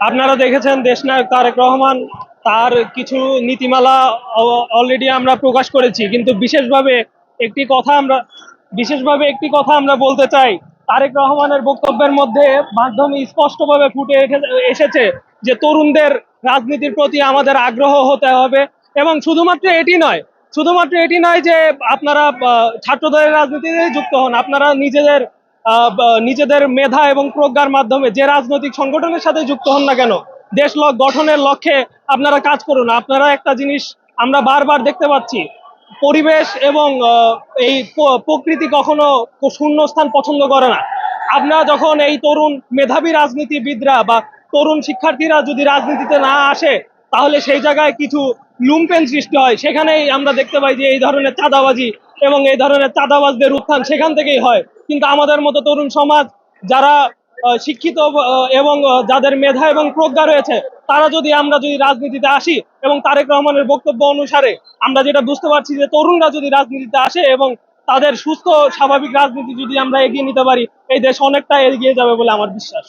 আপনারা দেখেছেন দেশনায়ক তারেক রহমান তার কিছু নীতিমালা অলরেডি আমরা প্রকাশ করেছি। কিন্তু বিশেষভাবে একটি কথা আমরা, বিশেষভাবে একটি কথা আমরা বলতে চাই, তারেক রহমানের বক্তব্যের মধ্যে মাধ্যমে স্পষ্টভাবে ফুটে এসে- এসেছে যে তরুণদের রাজনীতির প্রতি আমাদের আগ্রহ হতে হবে এবং শুধুমাত্র এটি নয়, শুধুমাত্র এটি নয় যে আপনারা ছাত্রদের রাজনীতিতে যুক্ত হন, আপনারা নিজেদের নিজেদের মেধা এবং প্রজ্ঞার মাধ্যমে যে রাজনৈতিক সংগঠনের সাথে যুক্ত হন না কেন, দেশ গঠনের লক্ষ্যে আপনারা কাজ করুন। আপনারা একটা জিনিস আমরা বারবার দেখতে পাচ্ছি, পরিবেশ এবং এই প্রকৃতি কখনো শূন্যস্থান পছন্দ করে না। আপনারা যখন এই তরুণ মেধাবী রাজনীতিবিদরা বা তরুণ শিক্ষার্থীরা যদি রাজনীতিতে না আসে, তাহলে সেই জায়গায় কিছু লুম্পেন সৃষ্টি হয়। সেখানেই আমরা দেখতে পাই যে এই ধরনের চাঁদাবাজি এবং এই ধরনের চাঁদাবাজদের উত্থান সেখান থেকেই হয়। কিন্তু আমাদের মতো তরুণ সমাজ যারা শিক্ষিত এবং যাদের মেধা এবং প্রজ্ঞা রয়েছে, তারা যদি আমরা যদি রাজনীতিতে আসি এবং তারেক রহমানের বক্তব্য অনুসারে আমরা যেটা বুঝতে পারছি যে তরুণরা যদি রাজনীতিতে আসে এবং তাদের সুস্থ, স্বাভাবিক রাজনীতি যদি আমরা এগিয়ে নিতে পারি, এই দেশ অনেকটা এগিয়ে যাবে বলে আমার বিশ্বাস।